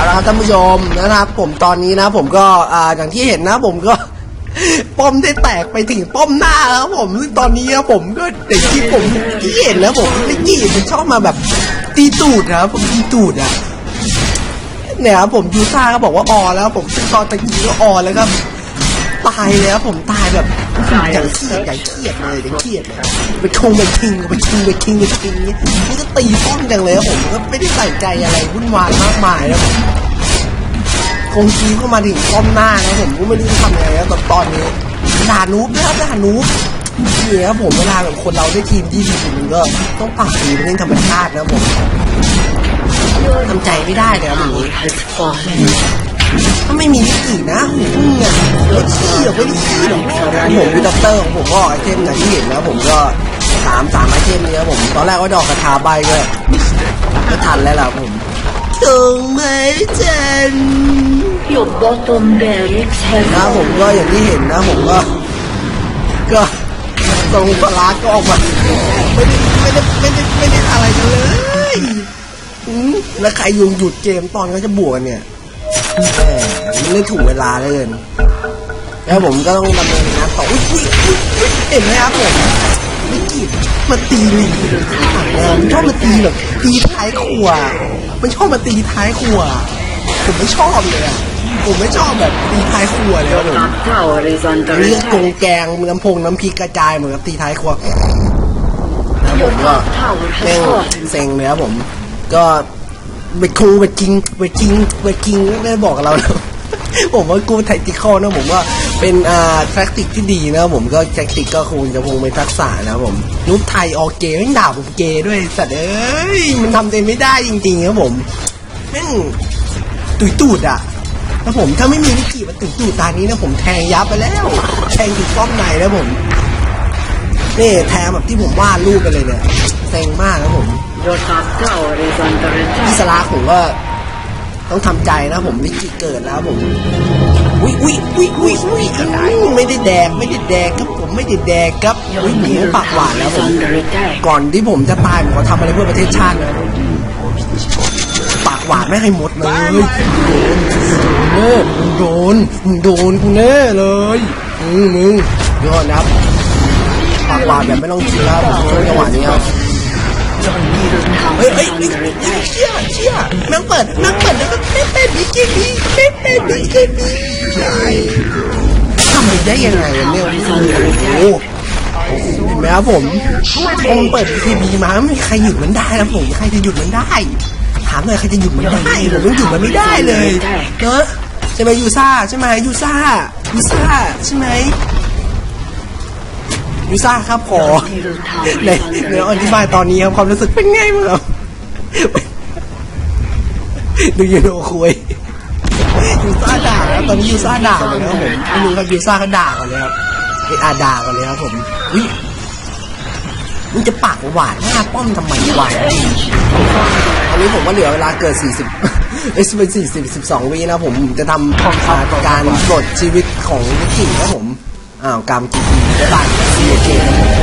เอาละครับท่านผู้ชมนะครับ ผมตอนนี้นะ ผมก็อ่าอย่างที่เห็นนะ ผมก็ ป้อมได้แตกไปถึงป้อมหน้าแล้วครับผมซึ่งตอนนี้นะผมก็แต่ที่ผมที่เห็นแล้วผมไม่กี่มันชอบมาแบบตีตูดนะครับผมตีตูดอะเนี่ยครับผมยูซ่าก็บอกว่าออแล้ว ผมซึ่งตอนตะกี้ก็ออแล้วครับ ตายเลยครับผมตายแบบอย่างเครียดอย่างเครียดเลยอย่างเครียดเลยไปคงไปคิงไปคิงไปคิงไปคิงนี่นี่ก็ตีป้อมจังเลยครับผมก็ไม่ได้ใส่ใจอะไรวุ่นวายมากมายแล้วคงคีเข้ามาถึงป้อมหน้านะผมก็ไม่รู้จะทำยังไงแล้วตอนตอนนี้ด่านูบนะครับด่านูบนี่ครับผมเวลาแบบคนเราได้ทีมที่ดีมันก็ต้องปรับตีเป็นเรื่องธรรมชาตินะผมทำใจไม่ได้เลยครับอย่างนี้ has fallen. ถ้าไม่มีนิกินะอืมเนี่ย ไม่ขี้หรอกไม่ได้ขี้หรอกผมวิด็อกเตอร์ของผมก็ออกไอเทมอย่างที่เห็นนะผมก็สามสามไอเทมนี้ครับผมตอนแรกว่าดอกกระทาใบก็ก็ทันแล้วล่ะผมถึงไหมจัน Your bottom barracks นะ have ผมก็อย่างที่เห็นนะผมก็ ก็ตรงปลาร้าก็ออกมาไม่ได้ไม่ได้ไม่ได้ไม่ได้อะไรกันเลยอืมแล้วใครยุงหยุดเกมตอนเขาจะบวกกันเนี่ยแหมมันไม่ถูกเวลาเลย แล้วผมก็ต้องดำเนินงานต่ออุ๊ยอุ๊ยอุ๊ยอุ๊ยเห็นไหมครับผมไม่กีดมาตีลีข้างหลังเนี่ยมันชอบมาตีแบบตีท้ายขวามันชอบมาตีท้ายขวาผมไม่ชอบเลยอะผมไม่ชอบแบบตีท้ายขวาเลยครับผม Top tower is under เลือดกง attack. แกงน้ำพงน้ำพริกกระจายเหมือนกับตีท้ายครัวแล้วผมก็ Tower แม่ง has fallen. เซ็งเลยครับผม ก็ไปครูไปจริงไปจริงไปจริงไม่ได้บอกกับเรานะผมว่ากูไทติคอนะผมว่า เป็นอ่าแท็กติกที่ดีนะผมก็แท็กติกก็คงจะคงเป็นทักษะนะครับผมนุ๊ไทยออกเกย์แม่งด่าผมเกย์ด้วยสัตว์เอ้ยมันทำเองไม่ได้จริงๆครับผมแม่งตุยตูดอะถ้าผมถ้าไม่มีนิกิมาถึงตูดตานี้นะผมแทงยับไปแล้ว แทงถึงป้อมในแล้วผมนี่แทงแบบที่ผมวาดรูปไปเลยเนี่ยเซ็งมากครับผม Your top tower is under พี่ attack. สลาผมก็ ต้องทำใจนะผมนิกิเกิดแล้วผมอุ้ยอุ้ยอุ้ยอุ้ยอุ้ยไม่ได้แดกไม่ได้แดกครับผมไม่ได้แดกครับ Your อุ้ยหมู middle ปากหวาน tower แล้ว is ผม under attack. ก่อนที่ผมจะตายผมขอทำอะไรเพื่อประเทศชาตินะปากหวานไม่ให้หมดเลยโดนมึงโดนมึงโดนกูแน่เลยมึงมึงยอดนะครับปากหวานแบบไม่ต้องคิดแล้วผมช่วยจังหวะนี้ครับ Your middle เฮ้ยเฮ้ยเฮ้ยเชี่ยเชี่ยแม่งเปิดแม่งเปิดแล้วก็เป๊ะเป๊ะบิกินี่เป๊ะเป๊ะบิกินี่ทำไปได้ยังไงเนี่ยโอ้โหเห็นไหมครับผมพอมันเปิดทีวีมาไม่มีใครหยุดมันได้นะผมใครจะหยุดมันได้ ถามหน่อยใครจะหยุดมันได้ผมยังหยุดมันไม่ได้เลยเนอะใช่ไหมยูซ่าใช่ไหมยูซ่ายูซ่าใช่ไหม ยูซ่าครับขอในในอธิบายตอนนี้ครับความรู้สึกเป็นไงมั้างครับดูยูโนคุยยูซ่าด่าครับตอนนี้ยูซ่าด่าเลยนะครับผมไม่รู้ครับยูซ่าก็ด่ากันเลยครับไออาด่ากันเลยครับผมอุ้ยมึงจะปากหวานหน้าป้อมทำไมวะตอนนี้ผมก็เหลือเวลาเกิด 40เอ้ยเป็น40 12วินะผมจะทำการปลดชีวิตของนิกิครับผมอ้าวกรรมกี่ปีได้บ้าง ซีเกม